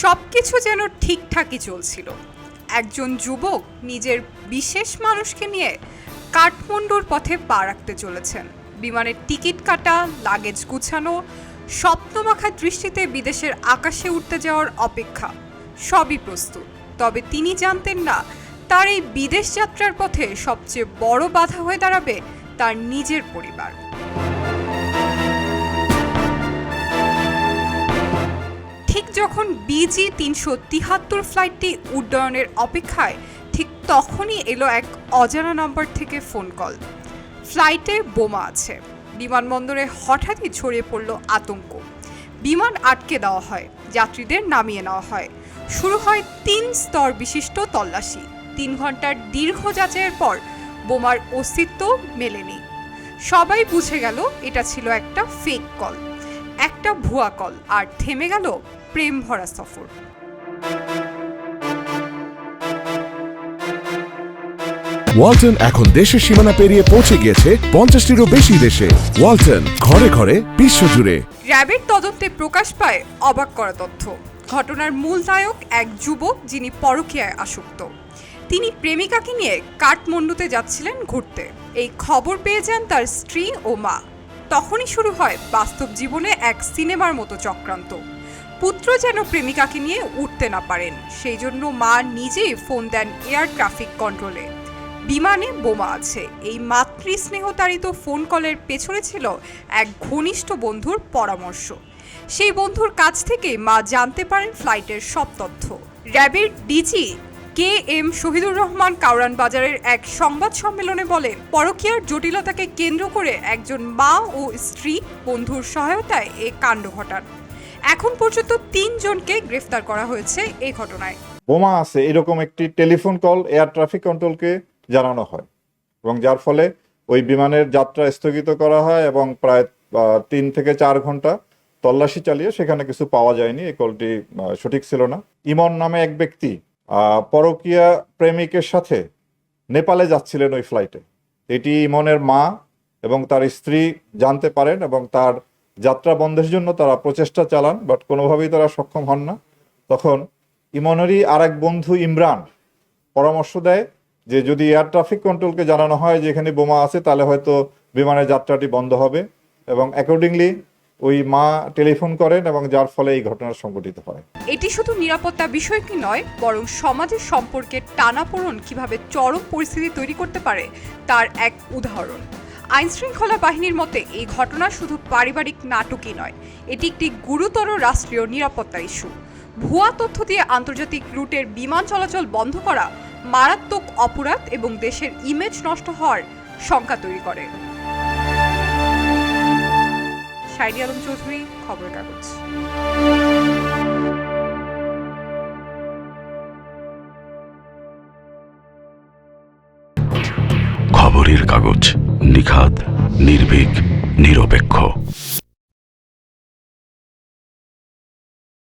সব কিছু যেন ঠিকঠাকই চলছিল। একজন যুবক নিজের বিশেষ মানুষকে নিয়ে কাঠমান্ডুর পথে পা রাখতে চলেছেন। বিমানের টিকিট কাটা, লাগেজ গুছানো, স্বপ্নমাখা দৃষ্টিতে বিদেশের আকাশে উঠতে যাওয়ার অপেক্ষা সবই প্রস্তুত। তবে তিনি জানতেন না, তার এই বিদেশ যাত্রার পথে সবচেয়ে বড় বাধা হয়ে দাঁড়াবে তার নিজের পরিবার। যখন বিজি তিনশো তিহাত্তর ফ্লাইটটি উড্ডয়নের অপেক্ষায়, ঠিক তখনই এলো এক অজানা নম্বর থেকে ফোন কল। ফ্লাইটে বোমা আছে। বিমানবন্দরে হঠাৎই ছড়িয়ে পড়ল আতঙ্ক। বিমান আটকে দেওয়া হয়, যাত্রীদের নামিয়ে নেওয়া হয়। শুরু হয় তিন স্তর বিশিষ্ট তল্লাশি। তিন ঘণ্টার দীর্ঘ যাচাইয়ের পর বোমার অস্তিত্ব মেলেনি। সবাই বুঝে গেল এটা ছিল একটা ফেক কল একটা ভুয়া কল আর থেমে গেল প্রেম ভরা সফর। ওয়ালটন এখন দেশের সীমানা পেরিয়ে পৌঁছে গিয়েছে পঞ্চাশটিরও বেশি দেশে। ওয়ালটন ঘরে ঘরে বিশ্বজুড়ে। র্যাবের তদন্তে প্রকাশ পায় অবাক করা তথ্য। ঘটনার মূল নায়ক এক যুবক যিনি পরকীয়ায় আসক্ত। তিনি প্রেমিকাকে নিয়ে কাঠমান্ডুতে যাচ্ছিলেন ঘুরতে। এই খবর পেয়ে যান তার স্ত্রী ও মা। তখনই শুরু হয় বাস্তব জীবনে এক সিনেমার মতো চক্রান্ত। পুত্র যেন প্রেমিকাকে নিয়ে উঠতে না পারেন, সেই জন্য মা নিজেই ফোন দেন এয়ার ট্রাফিক কন্ট্রোলে। বিমানে বোমা আছে। এই মাতৃ স্নেহতাড়িত ফোন কলের পেছনে ছিল এক ঘনিষ্ঠ বন্ধুর পরামর্শ। সেই বন্ধুর কাছ থেকে মা জানতে পারেন ফ্লাইটের সব তথ্য। র্যাবের DG K M Shahidur Rahman Kawran বাজারের এক সংবাদ সম্মেলনে বলেন, পরকীয়ার জটিলতাকে কেন্দ্র করে একজন মা ও স্ত্রী বন্ধুর সহায়তায় এ কাণ্ড ঘটান। এখন পর্যন্ত তিনজনকে গ্রেফতার করা হয়েছে এই ঘটনায়। বোমা আছে, এরকম একটি টেলিফোন কল, এয়ার ট্রাফিক কন্ট্রোলকে জানানো হয় এবং যার ফলে ওই বিমানের যাত্রা স্থগিত করা হয় এবং প্রায় তিন থেকে চার ঘণ্টা তল্লাশি চালিয়ে সেখানে কিছু পাওয়া যায়নি। এই কলটি সঠিক ছিল না। ইমন নামে এক ব্যক্তি পরকীয়া প্রেমিকের সাথে নেপালে যাচ্ছিলেন ওই ফ্লাইটে এটি ইমনের মা এবং তার স্ত্রী জানতে পারেন এবং তার যাত্রা বন্ধের জন্য তারা প্রচেষ্টা চালান বাট কোনোভাবেই তারা সক্ষম হন না। তখন ইমনেরই আর এক বন্ধু ইমরান পরামর্শ দেয় যে, যদি এয়ার ট্রাফিক কন্ট্রোলকে জানানো হয় যে এখানে বোমা আছে, তাহলে হয়তো বিমানের যাত্রাটি বন্ধ হবে। এবং অ্যাকর্ডিংলি ওই মা টেলিফোন করেন এবং যার ফলে এই ঘটনা সংঘটিত হয়। এটি শুধু নিরাপত্তা বিষয়টি নয়, বরং সমাজের সম্পর্কে টানাপোড়ন কীভাবে চরম পরিস্থিতি তৈরি করতে পারে তার এক উদাহরণ। আইনশৃঙ্খলা বাহিনীর মতে, এই ঘটনা শুধু পারিবারিক নাটকই নয়, এটি একটি গুরুতর রাষ্ট্রীয় নিরাপত্তা ইস্যু। ভুয়া তথ্য দিয়ে আন্তর্জাতিক রুটের বিমান চলাচল বন্ধ করা মারাত্মক অপরাধ এবং দেশের ইমেজ নষ্ট হওয়ার শঙ্কা তৈরি করে। শাইরি আলম চৌধুরী খবর কাগজ খবরের কাগজ নিখাত নির্ভীক নিরপেক্ষ।